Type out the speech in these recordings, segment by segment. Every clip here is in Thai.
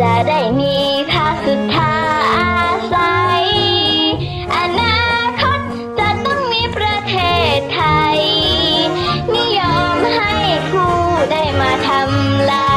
จะได้มีค่าสุดท้าอาศัย อนาคตจะต้องมีประเทศไทย นิยมให้ผู้ได้มาทำลาย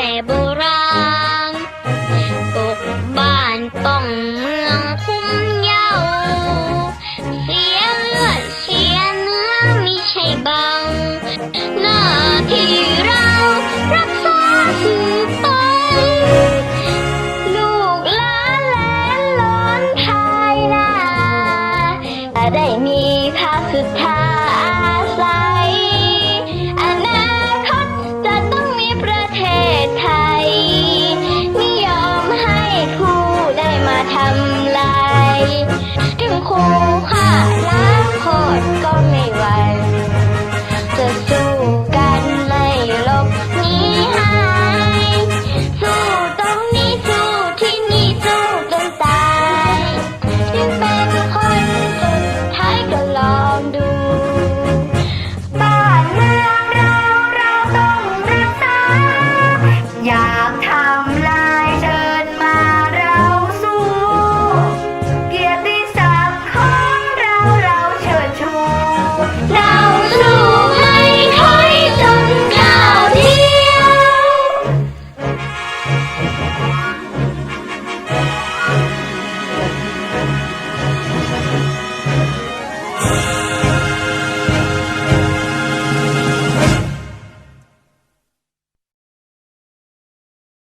แต่โบราณปกบ้านป้องเมืองคุ้มเยาเสียเลือดเสียเนื้อมิใช่เบา หน้าที่เรารักษาสืบไป ลูกหลานแลนล้นไทยน้า ได้มีภาคสุดท้าย ถึงครูค่ะล้างโคตก็ไม่หวันจะสู้กันไม่ลบหนีหาย สู้ตรงนี้สู้ที่นี่สู้จนตายถึงเป็นคนสุดท้ายก็ลองดู บ้านเมืองเราเราต้องรักษาอยากทำลาย